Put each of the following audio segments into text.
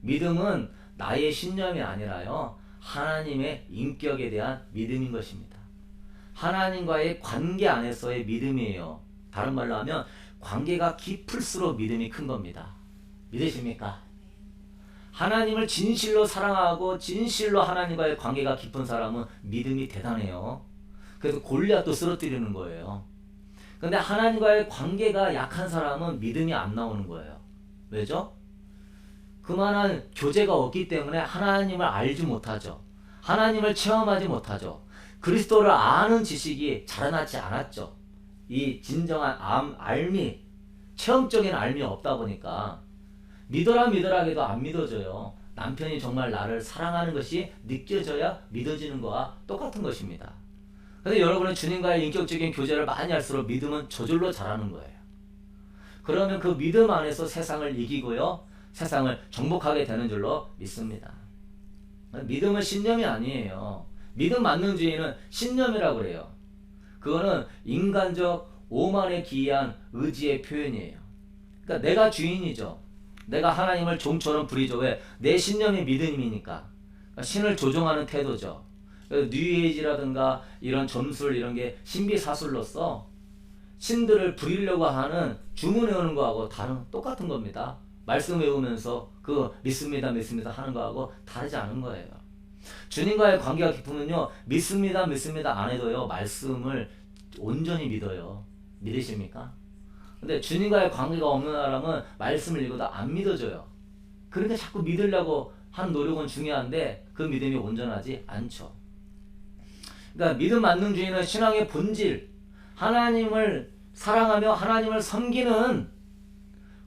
믿음은 나의 신념이 아니라요. 하나님의 인격에 대한 믿음인 것입니다. 하나님과의 관계 안에서의 믿음이에요. 다른 말로 하면 관계가 깊을수록 믿음이 큰 겁니다. 믿으십니까? 하나님을 진실로 사랑하고 진실로 하나님과의 관계가 깊은 사람은 믿음이 대단해요. 그래서 골리앗도 쓰러뜨리는 거예요. 근데 하나님과의 관계가 약한 사람은 믿음이 안 나오는 거예요. 왜죠? 그만한 교제가 없기 때문에 하나님을 알지 못하죠. 하나님을 체험하지 못하죠. 그리스도를 아는 지식이 자라나지 않았죠. 이 진정한 암, 알미, 체험적인 알미 없다 보니까 믿어라 믿어라 해도 안 믿어져요. 남편이 정말 나를 사랑하는 것이 느껴져야 믿어지는 거와 똑같은 것입니다. 근데 여러분은 주님과의 인격적인 교제를 많이 할수록 믿음은 저절로 자라는 거예요. 그러면 그 믿음 안에서 세상을 이기고요. 세상을 정복하게 되는 줄로 믿습니다. 믿음은 신념이 아니에요. 믿음 만능주의는 신념이라고 그래요. 그거는 인간적 오만에 기이한 의지의 표현이에요. 그러니까 내가 주인이죠. 내가 하나님을 종처럼 부리죠. 왜? 내 신념이 믿음이니까. 그러니까 신을 조종하는 태도죠. 뉴에이지라든가 이런 점술 이런 게 신비사술로서 신들을 부리려고 하는 주문해 오는 거하고 다른 똑같은 겁니다. 말씀 외우면서 그 믿습니다 믿습니다 하는 거하고 다르지 않은 거예요. 주님과의 관계가 깊으면요 믿습니다 믿습니다 안 해도요 말씀을 온전히 믿어요. 믿으십니까? 근데 주님과의 관계가 없는 사람은 말씀을 읽어도 안 믿어져요. 그러니까 자꾸 믿으려고 하는 노력은 중요한데 그 믿음이 온전하지 않죠. 그러니까 믿음 만능주의는 신앙의 본질, 하나님을 사랑하며 하나님을 섬기는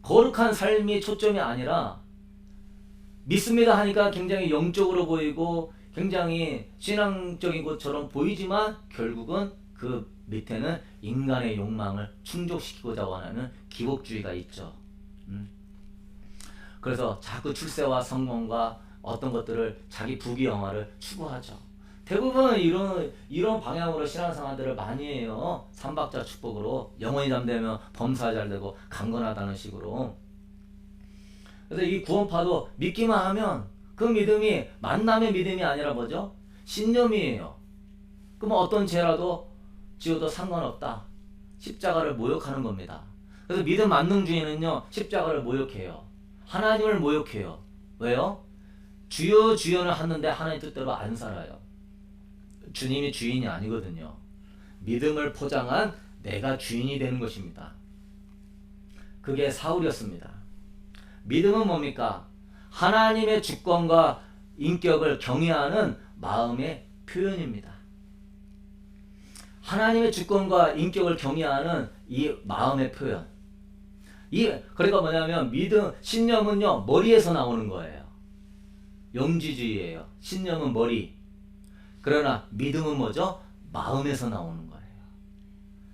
거룩한 삶이 초점이 아니라 믿습니다 하니까 굉장히 영적으로 보이고 굉장히 신앙적인 것처럼 보이지만 결국은 그 밑에는 인간의 욕망을 충족시키고자 원하는 기복주의가 있죠. 음. 그래서 자꾸 출세와 성공과 어떤 것들을 자기 부귀 영화를 추구하죠. 대부분 이런 이런 방향으로 신앙생활들을 많이 해요. 삼박자 축복으로 영원히 잠되면 범사 잘 되고 강건하다는 식으로. 그래서 이 구원파도 믿기만 하면 그 믿음이 만남의 믿음이 아니라 뭐죠? 신념이에요. 그럼 어떤 죄라도 지어도 상관없다. 십자가를 모욕하는 겁니다. 그래서 믿음 만능주의는요 십자가를 모욕해요. 하나님을 모욕해요. 왜요? 주여 주여는 하는데 하나님 뜻대로 안 살아요. 주님이 주인이 아니거든요. 믿음을 포장한 내가 주인이 되는 것입니다. 그게 사울이었습니다. 믿음은 뭡니까? 하나님의 주권과 인격을 경외하는 마음의 표현입니다. 하나님의 주권과 인격을 경외하는 이 마음의 표현. 이 그러니까 뭐냐면 믿음 신념은요 머리에서 나오는 거예요. 영지주의예요. 신념은 머리. 그러나 믿음은 뭐죠? 마음에서 나오는 거예요.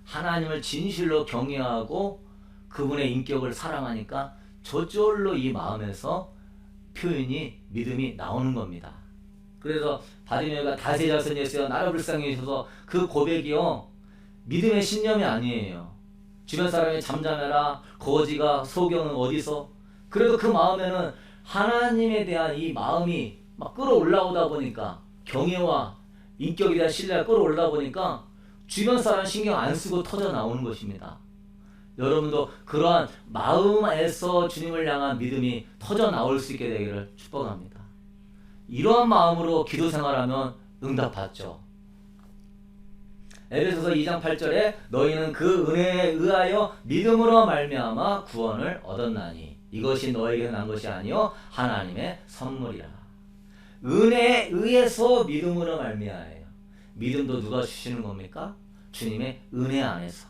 하나님을 진실로 경외하고 그분의 인격을 사랑하니까 저절로 이 마음에서 표현이 믿음이 나오는 겁니다. 그래서 바디메가 다세 자손 예수여 나를 불쌍히 여셔서 그 고백이요 믿음의 신념이 아니에요. 주변 사람이 잠잠해라 거지가 소경은 어디서 그래도 그 마음에는 하나님에 대한 이 마음이 막 끌어올라오다 보니까 경외와 인격에 대한 신뢰가 끌어올라 보니까 주변 사람 신경 안 쓰고 터져 나오는 것입니다. 여러분도 그러한 마음에서 주님을 향한 믿음이 터져 나올 수 있게 되기를 축복합니다. 이러한 마음으로 기도 생활하면 응답 받죠. 에베소서 2장 8절에 너희는 그 은혜에 의하여 믿음으로 말미암아 구원을 얻었나니 이것이 너에게 난 것이 아니요 하나님의 선물이라. 은혜에 의해서 믿음으로 말미암아요. 믿음도 누가 주시는 겁니까? 주님의 은혜 안에서.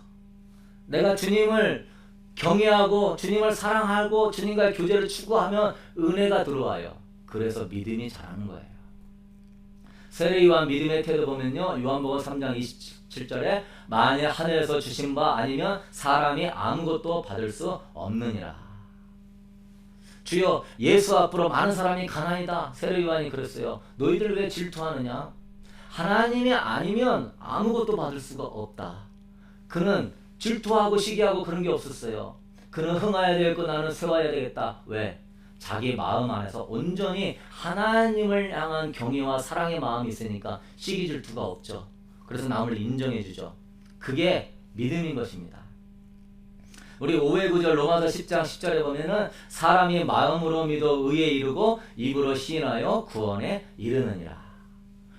내가 주님을 경외하고 주님을 사랑하고 주님과의 교제를 추구하면 은혜가 들어와요. 그래서 믿음이 자라는 거예요. 세례 요한 믿음의 태도 보면요. 요한복음 3장 27절에 만일 하늘에서 주신 바 아니면 사람이 아무것도 받을 수 없느니라. 주여 예수 앞으로 많은 사람이 가나이다. 세례요한이 그랬어요. 너희들 왜 질투하느냐? 하나님이 아니면 아무것도 받을 수가 없다. 그는 질투하고 시기하고 그런 게 없었어요. 그는 흥하여야 되겠고 나는 세워야 되겠다. 왜? 자기 마음 안에서 온전히 하나님을 향한 경외와 사랑의 마음이 있으니까 시기 질투가 없죠. 그래서 남을 인정해 주죠. 그게 믿음인 것입니다. 우리 5회 구절 로마서 10장 10절에 보면은 사람이 마음으로 믿어 의에 이르고 입으로 시인하여 구원에 이르느니라.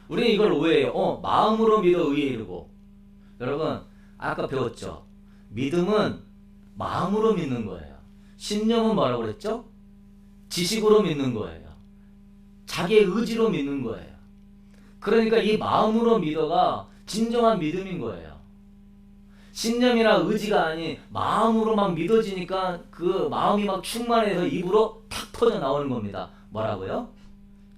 우리는 이걸 오해해요. 어, 마음으로 믿어 의에 이르고. 여러분, 아까 배웠죠? 믿음은 마음으로 믿는 거예요. 신념은 뭐라고 그랬죠? 지식으로 믿는 거예요. 자기의 의지로 믿는 거예요. 그러니까 이 마음으로 믿어가 진정한 믿음인 거예요. 신념이나 의지가 아닌 마음으로 막 믿어지니까 그 마음이 막 충만해서 입으로 탁 터져 나오는 겁니다. 뭐라고요?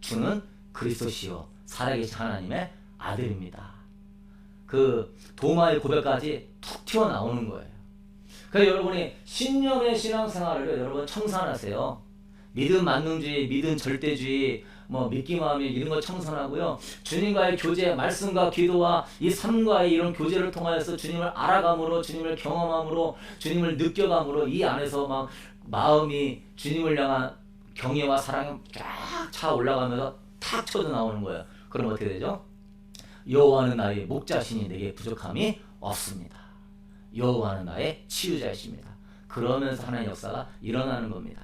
주는 그리스도시요 살아계신 하나님의 아들입니다. 그 도마의 고백까지 툭 튀어 나오는 거예요. 그래서 여러분이 신념의 신앙생활을 여러분 청산하세요. 믿음 만능주의, 믿음 절대주의, 뭐 믿기 마음이 이런 거 청산하고요. 주님과의 교제, 말씀과 기도와 이 삶과의 이런 교제를 통하여서 주님을 알아감으로, 주님을 경험함으로, 주님을 느껴감으로 이 안에서 막 마음이 주님을 향한 경외와 사랑이 쫙 차 올라가면서 탁 쳐져 나오는 거예요. 그럼 어떻게 되죠? 여호와는 나의 목자시니 내게 부족함이 없습니다. 여호와는 나의 치유자이십니다. 그러면서 하나의 역사가 일어나는 겁니다.